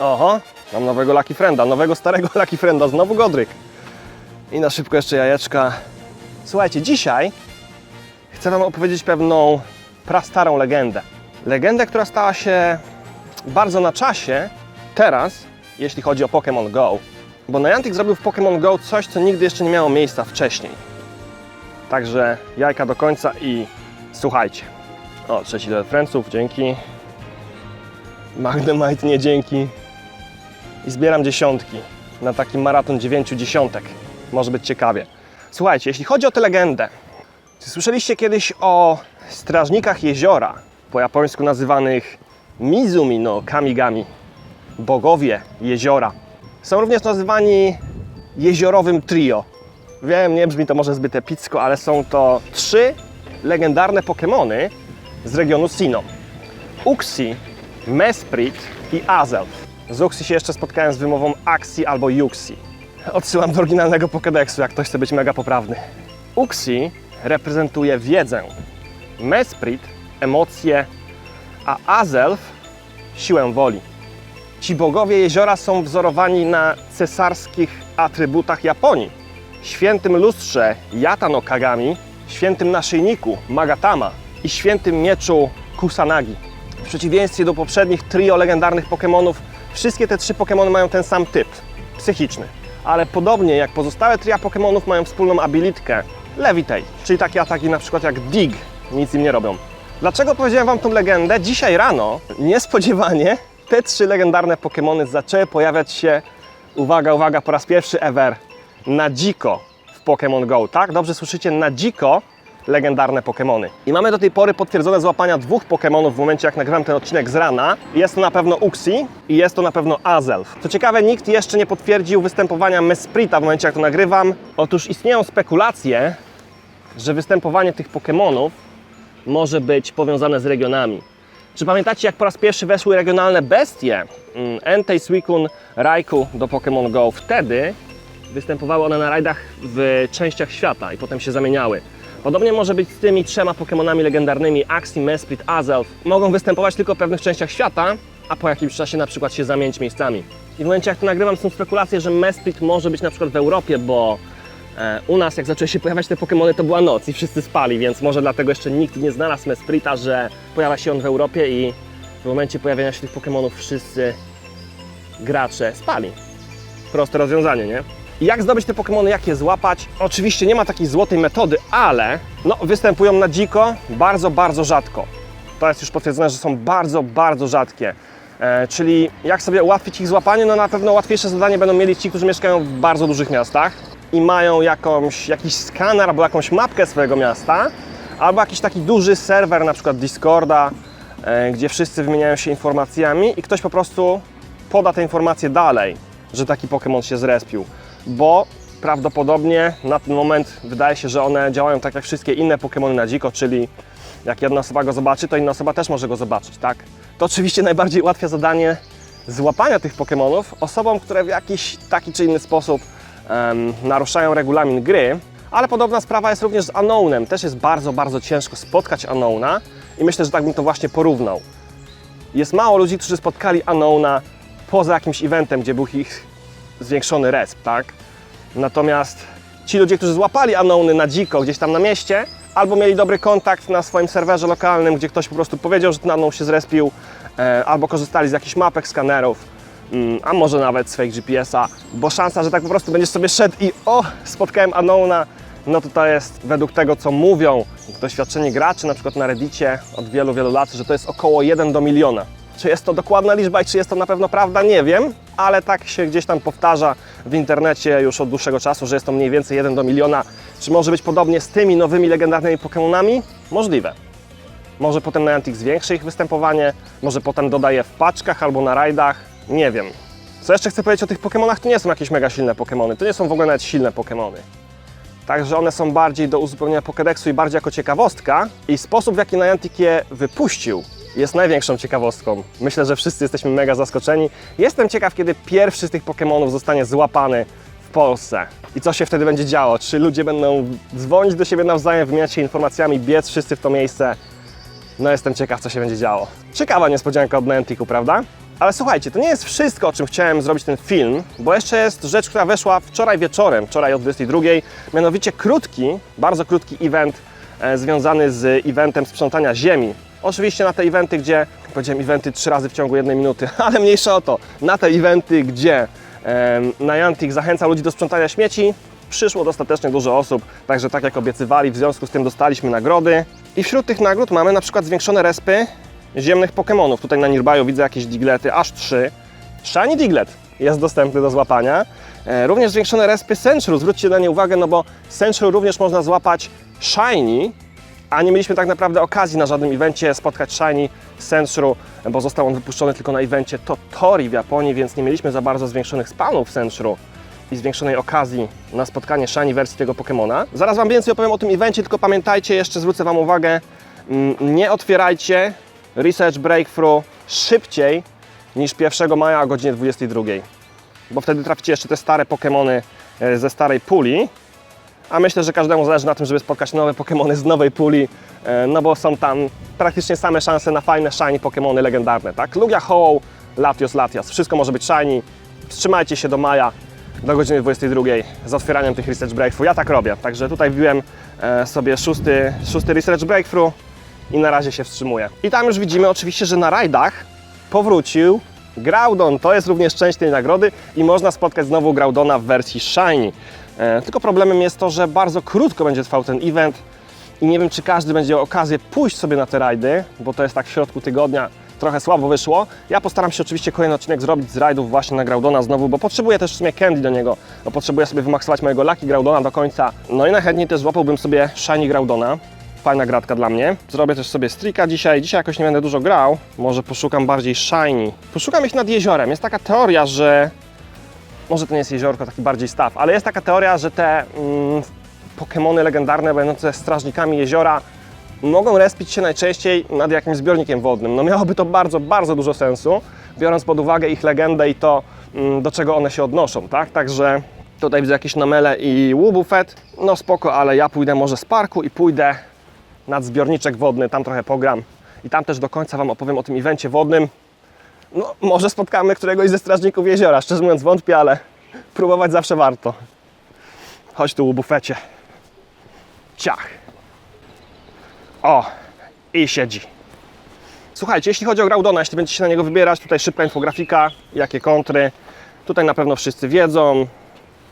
Oho, mam nowego Lucky Frienda, nowego starego Lucky Frienda, znowu Godryk. I na szybko jeszcze jajeczka. Słuchajcie, dzisiaj chcę Wam opowiedzieć pewną prastarą legendę. Legendę, która stała się bardzo na czasie teraz, jeśli chodzi o Pokémon Go. Bo Niantic zrobił w Pokémon Go coś, co nigdy jeszcze nie miało miejsca wcześniej. Także jajka do końca i słuchajcie. O, trzeci level Friendsów, dzięki. Magnemite, nie dzięki. I zbieram dziesiątki na taki maraton dziewięciu dziesiątek. Może być ciekawie. Słuchajcie, jeśli chodzi o tę legendę, słyszeliście kiedyś o strażnikach jeziora, po japońsku nazywanych Mizumi no Kamigami, bogowie jeziora. Są również nazywani jeziorowym trio. Wiem, nie brzmi to może zbyt epicko, ale są to trzy legendarne Pokémony z regionu Sinnoh. Uxie, Mesprit i Azelf. Z Uxie się jeszcze spotkałem z wymową Axi albo Yuxi. Odsyłam do oryginalnego Pokédexu, jak ktoś chce być mega poprawny. Uxie reprezentuje wiedzę, Mesprit emocje, a Azelf siłę woli. Ci bogowie jeziora są wzorowani na cesarskich atrybutach Japonii. Świętym lustrze Yatano Kagami, świętym naszyjniku Magatama i świętym mieczu Kusanagi. W przeciwieństwie do poprzednich trio legendarnych Pokémonów, wszystkie te trzy Pokémony mają ten sam typ psychiczny. Ale podobnie jak pozostałe tria Pokémonów mają wspólną abilitkę Levitate, czyli takie ataki na przykład jak Dig, nic im nie robią. Dlaczego powiedziałem Wam tą legendę? Dzisiaj rano, niespodziewanie, te trzy legendarne Pokémony zaczęły pojawiać się, uwaga, uwaga, po raz pierwszy ever, na dziko w Pokémon Go. Tak, dobrze słyszycie, na dziko legendarne Pokémony. I mamy do tej pory potwierdzone złapania dwóch Pokémonów w momencie, jak nagrywam ten odcinek z rana. Jest to na pewno Uxie i jest to na pewno Azelf. Co ciekawe, nikt jeszcze nie potwierdził występowania Mesprita w momencie, jak to nagrywam. Otóż istnieją spekulacje, że występowanie tych Pokémonów może być powiązane z regionami. Czy pamiętacie, jak po raz pierwszy weszły regionalne bestie? Mm, Entei, Suicune, Raikou do Pokémon Go. Wtedy występowały one na rajdach w częściach świata i potem się zamieniały. Podobnie może być z tymi trzema Pokémonami legendarnymi Axie, Mesprit, Azelf. Mogą występować tylko w pewnych częściach świata, a po jakimś czasie na przykład się zamienić miejscami. I w momencie jak to nagrywam są spekulacje, że Mesprit może być na przykład w Europie, bo e, u nas jak zaczęły się pojawiać te Pokémony to była noc i wszyscy spali, więc może dlatego jeszcze nikt nie znalazł Mesprita, że pojawia się on w Europie i w momencie pojawienia się tych Pokémonów wszyscy gracze spali. Proste rozwiązanie, nie? Jak zdobyć te Pokémony, jak je złapać? Oczywiście nie ma takiej złotej metody, ale no, występują na dziko bardzo, bardzo rzadko. To jest już potwierdzone, że są bardzo, bardzo rzadkie. E, czyli jak sobie ułatwić ich złapanie? No na pewno łatwiejsze zadanie będą mieli ci, którzy mieszkają w bardzo dużych miastach i mają jakąś, jakiś skaner albo jakąś mapkę swojego miasta, albo jakiś taki duży serwer, na przykład Discorda, e, gdzie wszyscy wymieniają się informacjami i ktoś po prostu poda te informacje dalej, że taki Pokémon się zrespił, bo prawdopodobnie na ten moment wydaje się, że one działają tak jak wszystkie inne Pokémony na dziko, czyli jak jedna osoba go zobaczy, to inna osoba też może go zobaczyć, tak? To oczywiście najbardziej ułatwia zadanie złapania tych Pokémonów osobom, które w jakiś taki czy inny sposób em, naruszają regulamin gry, ale podobna sprawa jest również z Unownem. Też jest bardzo, bardzo ciężko spotkać Unowna i myślę, że tak bym to właśnie porównał. Jest mało ludzi, którzy spotkali Unowna poza jakimś eventem, gdzie był ich zwiększony resp, tak? Natomiast ci ludzie, którzy złapali Unowny na dziko gdzieś tam na mieście, albo mieli dobry kontakt na swoim serwerze lokalnym, gdzie ktoś po prostu powiedział, że ten Unknown się zrespił, e, albo korzystali z jakichś mapek, skanerów, mm, a może nawet z fake GPS-a, bo szansa, że tak po prostu będziesz sobie szedł i o, spotkałem Unknowna, no to to jest według tego, co mówią doświadczeni graczy, na przykład na Reddicie od wielu, wielu lat, że to jest około 1 do miliona. Czy jest to dokładna liczba i czy jest to na pewno prawda, nie wiem, ale tak się gdzieś tam powtarza w internecie już od dłuższego czasu, że jest to mniej więcej 1 do miliona. Czy może być podobnie z tymi nowymi legendarnymi Pokémonami? Możliwe. Może potem Niantic zwiększy ich występowanie, może potem dodaje w paczkach albo na rajdach, nie wiem. Co jeszcze chcę powiedzieć o tych Pokémonach, to nie są jakieś mega silne Pokémony, to nie są w ogóle nawet silne Pokémony. Także one są bardziej do uzupełnienia Pokédexu i bardziej jako ciekawostka. I sposób, w jaki Niantic je wypuścił, jest największą ciekawostką. Myślę, że wszyscy jesteśmy mega zaskoczeni. Jestem ciekaw, kiedy pierwszy z tych Pokémonów zostanie złapany w Polsce. I co się wtedy będzie działo? Czy ludzie będą dzwonić do siebie nawzajem, wymieniać się informacjami, biec wszyscy w to miejsce? No jestem ciekaw, co się będzie działo. Ciekawa niespodzianka od Nianticu, prawda? Ale słuchajcie, to nie jest wszystko, o czym chciałem zrobić ten film, bo jeszcze jest rzecz, która weszła wczoraj wieczorem, wczoraj o 22, mianowicie krótki, bardzo krótki event e, związany z eventem sprzątania ziemi. Oczywiście na te eventy, gdzie, powiedziałem eventy trzy razy w ciągu jednej minuty, ale mniejsza o to, na te eventy, gdzie e, Niantic zachęca ludzi do sprzątania śmieci, przyszło dostatecznie dużo osób, także tak jak obiecywali, w związku z tym dostaliśmy nagrody. I wśród tych nagród mamy na przykład zwiększone respy ziemnych Pokémonów. Tutaj na Nearby'u widzę jakieś diglety, aż trzy. Shiny Diglett jest dostępny do złapania. E, również zwiększone respy Sentry. Zwróćcie na nie uwagę, no bo Sentry również można złapać Shiny, a nie mieliśmy tak naprawdę okazji na żadnym evencie spotkać Shiny Sentru, bo został on wypuszczony tylko na evencie Totori w Japonii, więc nie mieliśmy za bardzo zwiększonych spawnów Sentru i zwiększonej okazji na spotkanie Shiny wersji tego Pokemona. Zaraz Wam więcej opowiem o tym evencie, tylko pamiętajcie, jeszcze zwrócę Wam uwagę, mm, nie otwierajcie Research Breakthrough szybciej niż 1 maja o godzinie 22, bo wtedy traficie jeszcze te stare Pokemony e, ze starej puli, a myślę, że każdemu zależy na tym, żeby spotkać nowe Pokémony z nowej puli, e, no bo są tam praktycznie same szanse na fajne shiny Pokémony legendarne, tak? Lugia, Ho, Latios, Latias, wszystko może być shiny. Wstrzymajcie się do maja, do godziny 22 z otwieraniem tych Research Breakthrough. Ja tak robię, także tutaj wbiłem e, sobie szósty, szósty Research Breakthrough i na razie się wstrzymuję. I tam już widzimy oczywiście, że na rajdach powrócił Groudon. To jest również część tej nagrody i można spotkać znowu Groudona w wersji Shiny. E, tylko problemem jest to, że bardzo krótko będzie trwał ten event i nie wiem, czy każdy będzie miał okazję pójść sobie na te rajdy, bo to jest tak w środku tygodnia trochę słabo wyszło. Ja postaram się oczywiście kolejny odcinek zrobić z rajdów właśnie na Groudona znowu, bo potrzebuję też w sumie candy do niego, bo potrzebuję sobie wymaksować mojego Lucky Groudona do końca. No i najchętniej też złapałbym sobie Shiny Groudona. Fajna gratka dla mnie. Zrobię też sobie strika dzisiaj. Dzisiaj jakoś nie będę dużo grał. Może poszukam bardziej shiny. Poszukam ich nad jeziorem. Jest taka teoria, że może to nie jest jeziorko, taki bardziej staw, ale jest taka teoria, że te mm, Pokemony legendarne będące strażnikami jeziora mogą respić się najczęściej nad jakimś zbiornikiem wodnym. No miałoby to bardzo, bardzo dużo sensu, biorąc pod uwagę ich legendę i to, mm, do czego one się odnoszą, tak? Także tutaj widzę jakieś namele i łubufet, no spoko, ale ja pójdę może z parku i pójdę nad zbiorniczek wodny, tam trochę pogram i tam też do końca Wam opowiem o tym evencie wodnym. No, może spotkamy któregoś ze strażników jeziora. Szczerze mówiąc, wątpię, ale próbować zawsze warto. Chodź tu, bufecie. Ciach. O, i siedzi. Słuchajcie, jeśli chodzi o Groudona, jeśli będziecie się na niego wybierać, tutaj szybka infografika, jakie kontry. Tutaj na pewno wszyscy wiedzą,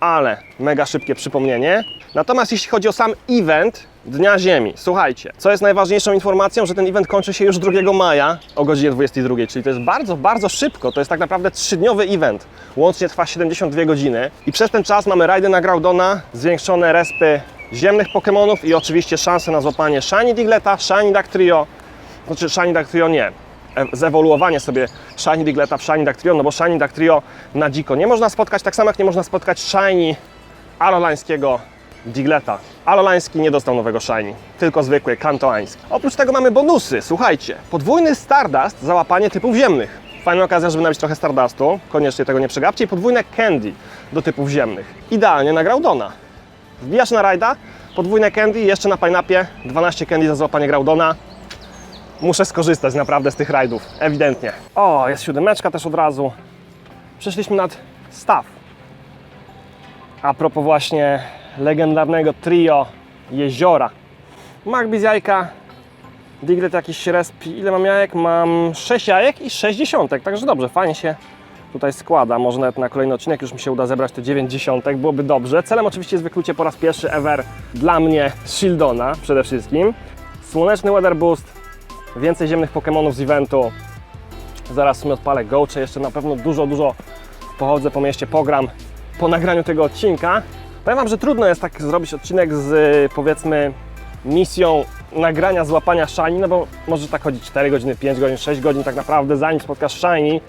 ale mega szybkie przypomnienie. Natomiast jeśli chodzi o sam event Dnia Ziemi, słuchajcie, co jest najważniejszą informacją, że ten event kończy się już 2 maja o godzinie 22, czyli to jest bardzo, bardzo szybko, to jest tak naprawdę trzydniowy event. Łącznie trwa 72 godziny i przez ten czas mamy rajdy na Groudona, zwiększone respy ziemnych Pokémonów i oczywiście szanse na złapanie Shiny Digletta, Shiny Dactrio, znaczy Shiny Dactrio nie, zewoluowanie sobie Shiny Digletta w Shiny Dactrio, no bo Shiny Dactrio na dziko nie można spotkać, tak samo jak nie można spotkać Shiny Alolańskiego Digletta. Alolański nie dostał nowego Shiny, tylko zwykły kantoański. Oprócz tego mamy bonusy, słuchajcie. Podwójny Stardust za łapanie typów ziemnych. Fajna okazja, żeby nabić trochę Stardustu, koniecznie tego nie przegapcie. I podwójne Candy do typów ziemnych. Idealnie na Groudona. Wbijasz na rajda, podwójne Candy, jeszcze na Pineapie 12 Candy za złapanie Groudona. Muszę skorzystać naprawdę z tych rajdów, ewidentnie. O, jest siódemeczka też od razu. Przeszliśmy nad staw. A propos właśnie legendarnego trio jeziora. Magby z jajka, Diglett jakiś resp. Ile mam jajek? Mam 6 jajek i 6 dziesiątek, także dobrze, fajnie się tutaj składa. Może nawet na kolejny odcinek już mi się uda zebrać te 9 dziesiątek, byłoby dobrze. Celem oczywiście jest wyklucie po raz pierwszy ever dla mnie Shieldona przede wszystkim. Słoneczny Weather Boost, więcej ziemnych Pokémonów z eventu. Zaraz sumie odpalę Gocze, jeszcze na pewno dużo, dużo pochodzę po mieście, pogram po nagraniu tego odcinka. Powiem Wam, że trudno jest tak zrobić odcinek z powiedzmy misją nagrania złapania shiny, no bo może tak chodzić 4 godziny, 5 godzin, 6 godzin tak naprawdę zanim spotkasz shiny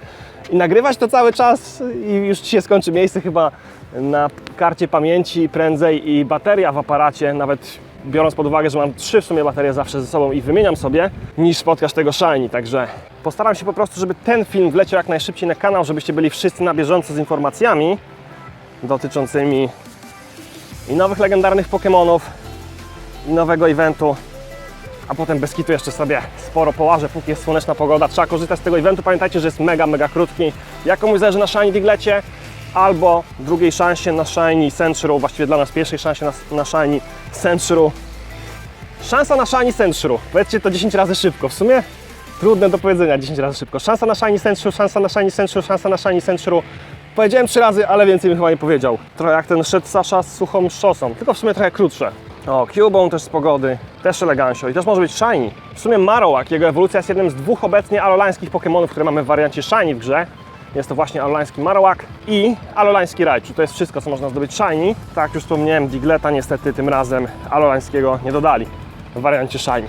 i nagrywać to cały czas i już Ci się skończy miejsce chyba na karcie pamięci prędzej i bateria w aparacie, nawet biorąc pod uwagę, że mam trzy w sumie baterie zawsze ze sobą i wymieniam sobie, niż spotkasz tego shiny, także postaram się po prostu, żeby ten film wleciał jak najszybciej na kanał, żebyście byli wszyscy na bieżąco z informacjami dotyczącymi i nowych legendarnych Pokémonów, i nowego eventu, a potem bez kitu jeszcze sobie sporo połażę, póki jest słoneczna pogoda. Trzeba korzystać z tego eventu. Pamiętajcie, że jest mega, mega krótki. Jak komuś zależy na Shiny Diglecie albo drugiej szansie na Shiny Sandshrew, właściwie dla nas pierwszej szansie na, na Shiny. Szansa na Shiny Sandshrew. Powiedzcie to 10 razy szybko. W sumie trudne do powiedzenia 10 razy szybko. Szansa na Shiny Sandshrew, szansa na Shiny Sandshrew, szansa na Shiny Sandshrew. Powiedziałem trzy razy, ale więcej bym chyba nie powiedział. Trochę jak ten szedł Sasza z suchą szosą, tylko w sumie trochę krótsze. O, Cubone też z pogody, też elegancio i też może być Shiny. W sumie Marowak, jego ewolucja jest jednym z dwóch obecnie alolańskich Pokémonów, które mamy w wariancie Shiny w grze. Jest to właśnie alolański Marowak i alolański Raichu. To jest wszystko, co można zdobyć Shiny. Tak jak już wspomniałem, Digleta niestety tym razem alolańskiego nie dodali w wariancie Shiny.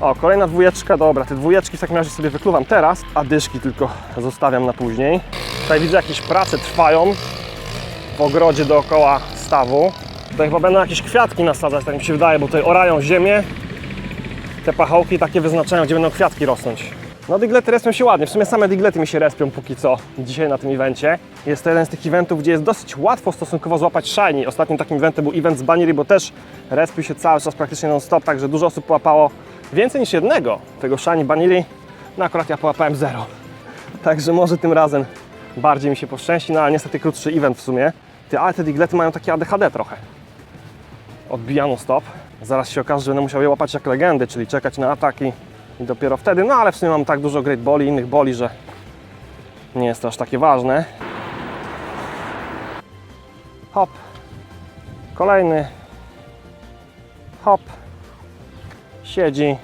O, kolejna dwójeczka, dobra, te dwójeczki w takim razie sobie wykluwam teraz, a dyszki tylko zostawiam na później. Tutaj widzę, jakieś prace trwają w ogrodzie dookoła stawu. Tutaj chyba będą jakieś kwiatki nasadzać, tak mi się wydaje, bo tutaj orają ziemię. Te pachołki takie wyznaczają, gdzie będą kwiatki rosnąć. No diglety respią się ładnie, w sumie same diglety mi się respią póki co dzisiaj na tym evencie. Jest to jeden z tych eventów, gdzie jest dosyć łatwo stosunkowo złapać shiny. Ostatnim takim eventem był event z Baniri, bo też respił się cały czas praktycznie non-stop, także dużo osób połapało więcej niż jednego tego shiny Baniri. No akurat ja połapałem zero. Także może tym razem bardziej mi się poszczęści, no ale niestety krótszy event w sumie. Ty, ale te diglety mają takie ADHD trochę. Odbijano stop. Zaraz się okaże, że będę musiał je łapać jak legendy, czyli czekać na ataki i dopiero wtedy, no ale w sumie mam tak dużo great boli innych boli, że nie jest to aż takie ważne. Hop. Kolejny. Hop. Siedzi.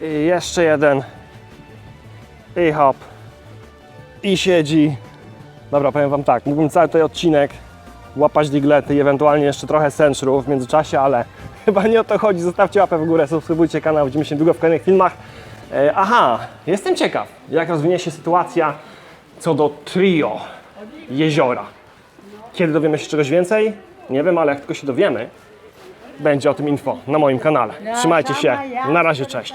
I jeszcze jeden. I hop. I siedzi. Dobra, powiem Wam tak, mógłbym cały ten odcinek łapać diglety i ewentualnie jeszcze trochę sęczrów w międzyczasie, ale chyba nie o to chodzi. Zostawcie łapę w górę, subskrybujcie kanał, widzimy się niedługo w kolejnych filmach. E, aha, jestem ciekaw, jak rozwinie się sytuacja co do trio jeziora. Kiedy dowiemy się czegoś więcej? Nie wiem, ale jak tylko się dowiemy, będzie o tym info na moim kanale. Trzymajcie się, na razie, cześć.